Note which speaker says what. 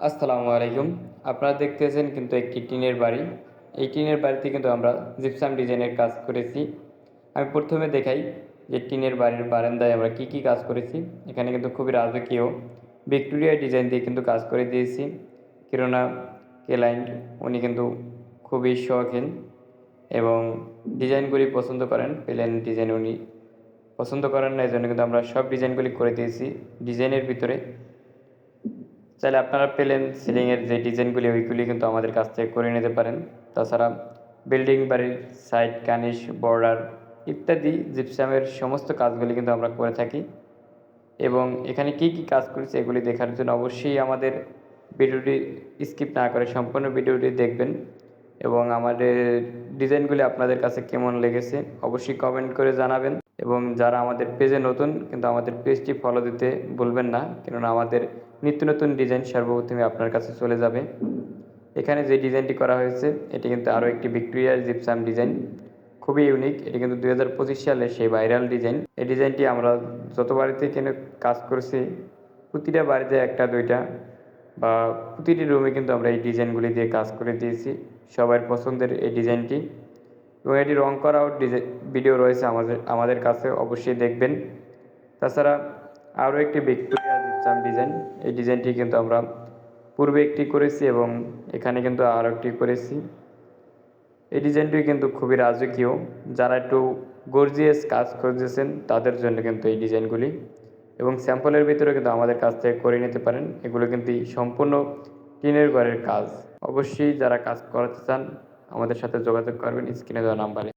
Speaker 1: আসসালামু আলাইকুম। আপনারা দেখতেছেন কিন্তু একটি টিনের বাড়ি। এই টিনের বাড়িতে কিন্তু আমরা জিপসাম ডিজাইনের কাজ করেছি। আমি প্রথমে দেখাই যে টিনের বাড়ির বারান্দায় আমরা কি কি কাজ করেছি। এখানে কিন্তু খুবই রাজকীয় ভিক্টোরিয়া ডিজাইন দিয়ে কিন্তু কাজ করে দিয়েছি। কেননা ক্লায়েন্ট উনি কিন্তু খুবই শৌখিন এবং ডিজাইনগুলি পছন্দ করেন। প্লেন ডিজাইন উনি পছন্দ করেন না এই জন্য কিন্তু আমরা সব ডিজাইনগুলি করে দিয়েছি। ডিজাইনের ভিতরে চাইলে আপনারা পেলেন সিলিংয়ের যে ডিজাইনগুলি ওইগুলি কিন্তু আমাদের কাছ থেকে করে নিতে পারেন। তাছাড়া বিল্ডিং বাড়ির সাইড কানিশ বর্ডার ইত্যাদি জিপসামের সমস্ত কাজগুলি কিন্তু আমরা করে থাকি। এবং এখানে কি কি কাজ করেছি, এগুলি দেখার জন্য অবশ্যই আমাদের ভিডিওটি স্কিপ না করে সম্পূর্ণ ভিডিওটি দেখবেন। এবং আমাদের ডিজাইনগুলি আপনাদের কাছে কেমন লেগেছে, অবশ্যই কমেন্ট করে জানাবেন। এবং যারা আমাদের পেজে নতুন, কিন্তু আমাদের পেজটি ফলো দিতে ভুলবেন না। কেননা আমাদের নিত্য নতুন ডিজাইন সর্বপ্রথমে আপনার কাছে চলে যাবে। এখানে যে ডিজাইনটি করা হয়েছে, এটি কিন্তু আরও একটি ভিক্টোরিয়ার জিপসাম ডিজাইন। খুবই ইউনিক এটি কিন্তু দুই হাজার পঁচিশ সালে সেই ভাইরাল ডিজাইন। এই ডিজাইনটি আমরা যত বাড়িতে কিনে কাজ করছি, প্রতিটা বাড়িতে একটা, দুইটা বা প্রতিটি রুমে কিন্তু আমরা এই ডিজাইনগুলি দিয়ে কাজ করে দিয়েছি। সবার পছন্দের এই ডিজাইনটি। এবং এটি রং করাও ভিডিও রয়েছে আমাদের আমাদের কাছে, অবশ্যই দেখবেন। তাছাড়া আরও একটি ভিক্টোরিয়া জিপসাম ডিজাইন এই ডিজাইনটি কিন্তু আমরা পূর্বে একটি করেছি এবং এখানে কিন্তু আরও একটি করেছি। এই ডিজাইনটি কিন্তু খুবই রাজকীয়। যারা একটু গর্জিয়াস কাজ খুঁজেছেন তাদের জন্য কিন্তু এই ডিজাইনগুলি এবং স্যাম্পলের ভিতরে কিন্তু আমাদের কাছ থেকে করে নিতে পারেন। এগুলো কিন্তু সম্পূর্ণ টিনের ঘরের কাজ। অবশ্যই যারা কাজ করাতে চান, আমাদের সাথে যোগাযোগ করবেন। স্ক্রিনে দেওয়া নাম্বারে।